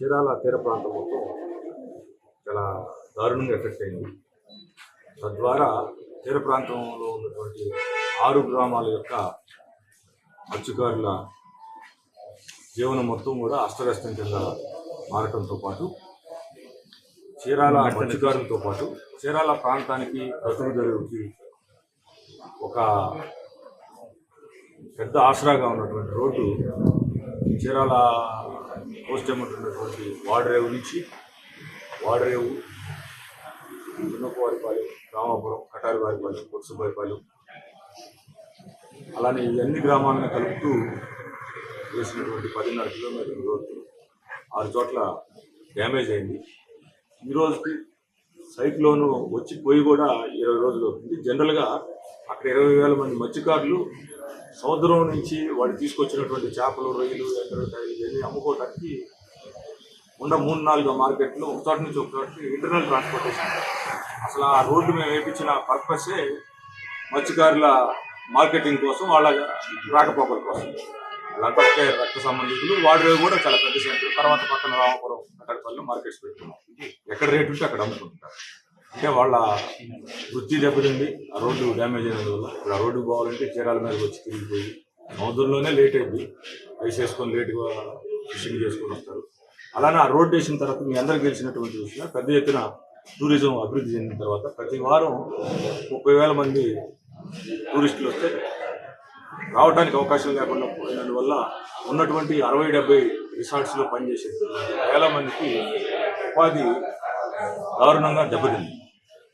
చీరాల తీర ప్రాంతం మొత్తం చాలా దారుణంగా ఎఫెక్ట్ అయింది. తద్వారా తీర ప్రాంతంలో ఉన్నటువంటి ఆరు గ్రామాల యొక్క మత్స్యకారుల జీవనం మొత్తం కూడా అస్తవ్యస్తం కింద మారటంతో పాటు చీరాల మత్స్యకారులతో పాటు చీరాల ప్రాంతానికి ప్రతినిధులకి ఒక పెద్ద ఆసరాగా ఉన్నటువంటి రోడ్డు చీరాల పోస్ట్ ఉన్నటువంటి వాడరేవు నుంచి వాడరేవు దున్నకవారిపాలెం రామాపురం కటారివారిపాలెం కొట్టుసుబారిపాలెం అలానే ఈ అన్ని గ్రామాలను కలుపుతూ వేసినటువంటి పదిన్నర కిలోమీటర్ల రోడ్డు ఆరు చోట్ల డ్యామేజ్ అయింది. ఈరోజుకి రోజుకి సైక్లోన్ వచ్చి పోయి కూడా ఇరవై రోజులు అవుతుంది. జనరల్గా అక్కడ ఇరవై వేల మంది మత్స్యకారులు సముద్రం నుంచి వాడు తీసుకొచ్చినటువంటి చేపలు రొయ్యలు ఎక్కడ ఇవన్నీ అమ్ముకోవడానికి ఉన్న మూడు నాలుగు మార్కెట్లు ఒక చోట నుంచి ఒక చోటకి ఇంటర్నల్ ట్రాన్స్పోర్టేషన్. అసలు ఆ రోడ్డు మేము వేయించిన పర్పసే మత్స్యకారుల మార్కెటింగ్ కోసం వాళ్ళ రాకపోకల కోసం. వాళ్ళంతా రక్త సంబంధితులు వాడి కూడా చాలా పెద్ద సెంటర్ తర్వాత పక్కన రామపురం అక్కడిపల్లి మార్కెట్స్ పెట్టుకున్నాం. ఎక్కడ రేటు ఉంటే అక్కడ అమ్ముకుంటారు. అంటే వాళ్ళ వృత్తి దెబ్బతింది. ఆ రోడ్డు డ్యామేజ్ అయినందువల్ల. ఇప్పుడు ఆ రోడ్డు పోవాలంటే చీరాల మీద వచ్చి తిరిగిపోయి సముద్రంలోనే లేట్ అయింది ఐస్ వేసుకొని లేట్గా ఫిషింగ్ చేసుకొని వస్తారు. అలానే ఆ రోడ్డు వేసిన తర్వాత మీ అందరికి తెలిసినటువంటి విషయం పెద్ద ఎత్తున టూరిజం అభివృద్ధి చెందిన తర్వాత ప్రతి వారం ముప్పై వేల మంది టూరిస్టులు వస్తే రావడానికి అవకాశం లేకుండా పోయినందువల్ల ఉన్నటువంటి అరవై డెబ్బై రిసార్ట్స్లో పనిచేసే వేల మందికి ఉపాధి దారుణంగా దెబ్బతింది.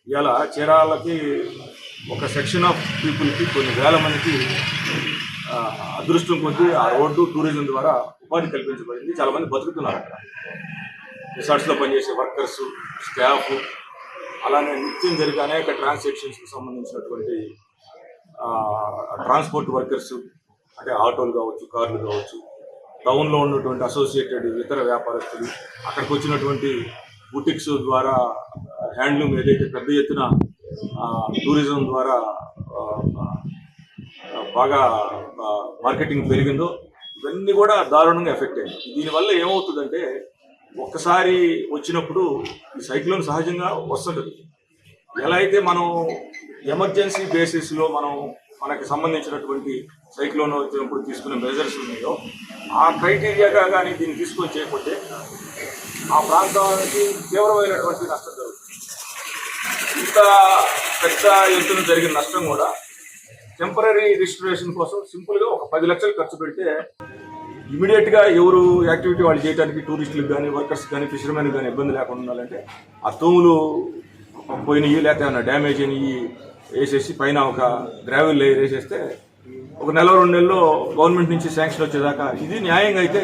ఇలా చీరాలకి ఒక సెక్షన్ ఆఫ్ పీపుల్కి కొన్ని వేల మందికి అదృష్టం కొద్దీ ఆ రోడ్డు టూరిజం ద్వారా ఉపాధి కల్పించబడింది. చాలామంది బతుకుతున్నారు అక్కడ. రిసార్ట్స్లో పనిచేసే వర్కర్స్ స్టాఫ్ అలానే నిత్యం జరిగే అనేక ట్రాన్సాక్షన్స్కి సంబంధించినటువంటి ట్రాన్స్పోర్ట్ వర్కర్స్ అంటే ఆటోలు కావచ్చు కార్లు కావచ్చు టౌన్లో ఉన్నటువంటి అసోసియేటెడ్ ఇతర వ్యాపారస్తులు అక్కడికి వచ్చినటువంటి బుటిక్స్ ద్వారా హ్యాండ్లూమ్ ఏదైతే పెద్ద ఎత్తున టూరిజం ద్వారా బాగా మార్కెటింగ్ పెరిగిందో ఇవన్నీ కూడా దారుణంగా ఎఫెక్ట్ అయ్యాయి. దీనివల్ల ఏమవుతుందంటే ఒక్కసారి వచ్చినప్పుడు ఈ సైక్లోన్ సహజంగా వస్తుంటుంది ఎలా అయితే మనం ఎమర్జెన్సీ బేసిస్లో మనం మనకి సంబంధించినటువంటి సైక్లోన్ వచ్చినప్పుడు తీసుకునే మెజర్స్ ఉన్నాయో ఆ క్రైటీరియాగా కానీ దీన్ని తీసుకొని చేయకపోతే ఆ ప్రాంతానికి తీవ్రమైనటువంటి నష్టం జరుగుతుంది. ఇంత పెద్ద ఎత్తున జరిగిన నష్టం కూడా టెంపరీ రిజిస్ట్రేషన్ కోసం సింపుల్గా ఒక పది లక్షలు ఖర్చు పెడితే ఇమీడియట్గా ఎవరు యాక్టివిటీ వాళ్ళు చేయడానికి టూరిస్టులకు కానీ వర్కర్స్ కానీ ఫిషర్మెన్ కానీ ఇబ్బంది లేకుండా ఉండాలంటే ఆ తోములు పోయినవి లేకపోతే ఏమైనా డ్యామేజ్ అయినవి వేసేసి పైన ఒక గ్రావెల్ లేయర్ వేసేస్తే ఒక నెల రెండు నెలల్లో గవర్నమెంట్ నుంచి శాంక్షన్ వచ్చేదాకా ఇది న్యాయంగా అయితే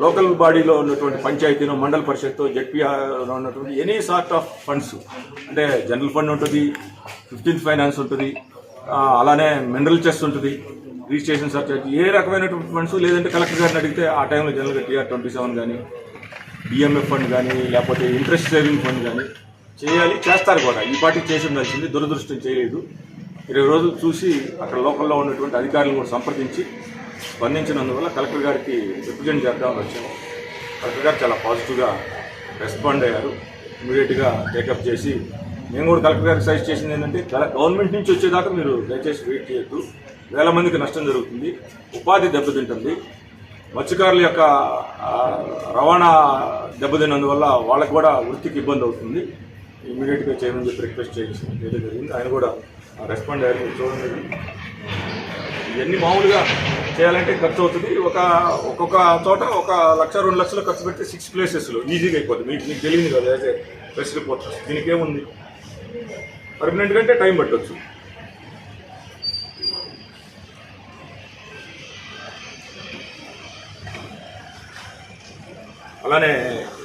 లోకల్ బాడీలో ఉన్నటువంటి పంచాయతీలో మండల పరిషత్తు జెడ్పీఆర్లో ఉన్నటువంటి ఎనీ సార్ట్ ఆఫ్ ఫండ్స్ అంటే జనరల్ ఫండ్ ఉంటుంది ఫిఫ్టీన్త్ ఫైనాన్స్ ఉంటుంది అలానే మినరల్ చెస్ట్ ఉంటుంది రిజిస్ట్రేషన్ సర్చార్జ్ ఏ రకమైనటువంటి ఫండ్స్ లేదంటే కలెక్టర్ గారిని అడిగితే ఆ టైంలో జనరల్గా టీఆర్ ట్వంటీ సెవెన్ కానీ డిఎంఎఫ్ ఫండ్ కానీ లేకపోతే ఇంట్రెస్ట్ సేవింగ్ ఫండ్ కానీ చేయాలి చేస్తారు కూడా. ఈ పార్టీ చేసి ఉండాల్సింది దురదృష్టం చేయలేదు. ఇరవై రోజులు చూసి అక్కడ లోకల్లో ఉన్నటువంటి అధికారులను కూడా సంప్రదించి స్పందించినందువల్ల కలెక్టర్ గారికి రిప్రజెంట్ చేద్దామని వచ్చాము. కలెక్టర్ గారు చాలా పాజిటివ్గా రెస్పాండ్ అయ్యారు. ఇమీడియట్గా టేకప్ చేసి మేము కూడా కలెక్టర్ గారికి సజెస్ట్ చేసింది ఏంటంటే గవర్నమెంట్ నుంచి వచ్చేదాకా మీరు దయచేసి వెయిట్ చేయొద్దు. వేల మందికి నష్టం జరుగుతుంది. ఉపాధి దెబ్బతింటుంది. మత్స్యకారుల యొక్క రవాణా దెబ్బతిన్నందువల్ల వాళ్ళకి కూడా వృత్తికి ఇబ్బంది అవుతుంది. ఇమీడియట్గా చేయమని చెప్పి రిక్వెస్ట్ చేసి జరిగింది. ఆయన కూడా రెస్పాండ్ అయ్యారు. మీరు చూడండి. ఇవన్నీ మామూలుగా చేయాలంటే ఖర్చు అవుతుంది. ఒక ఒక్కొక్క చోట ఒక లక్ష రెండు లక్షలు ఖర్చు పెడితే సిక్స్ ప్లేసెస్లో ఈజీగా అయిపోతుంది మీకు మీకు తెలియదు కదా అయితే ప్రెస్ రిపోర్టర్స్ దీనికి ఏముంది? పర్మనెంట్ కంటే టైం పట్టవచ్చు అలానే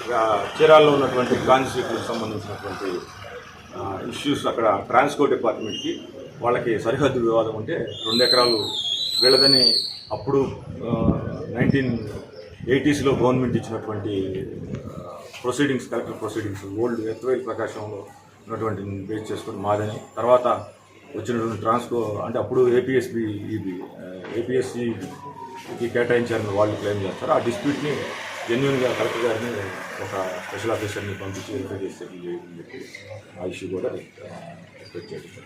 ఇక చీరాల్లో ఉన్నటువంటి కాన్స్టిట్యూట్కి సంబంధించినటువంటి ఇష్యూస్ అక్కడ ట్రాన్స్పోర్ట్ డిపార్ట్మెంట్కి వాళ్ళకి సరిహద్దు వివాదం ఉంటే రెండు ఎకరాలు వీళ్ళదని అప్పుడు నైన్టీన్ ఎయిటీస్లో గవర్నమెంట్ ఇచ్చినటువంటి ప్రొసీడింగ్స్ కలెక్టర్ ప్రొసీడింగ్స్ ఓల్డ్ ఎత్తువేల్ ప్రకాశంలో ఉన్నటువంటి బేస్ చేసుకుని మాదని తర్వాత వచ్చినటువంటి ట్రాన్స్కో అంటే అప్పుడు ఏపీఎస్బి ఇది ఏపీఎస్సికి కేటాయించారని వాళ్ళు క్లెయిమ్ చేస్తారు. ఆ డిస్ప్యూట్ని జెన్యున్గా కలెక్టర్ గారిని ఒక స్పెషల్ ఆఫీసర్ని పంపించి వెరిఫై చేసి ఆ ఇష్యూ కూడా ఎక్స్పెక్ట్ చేయడం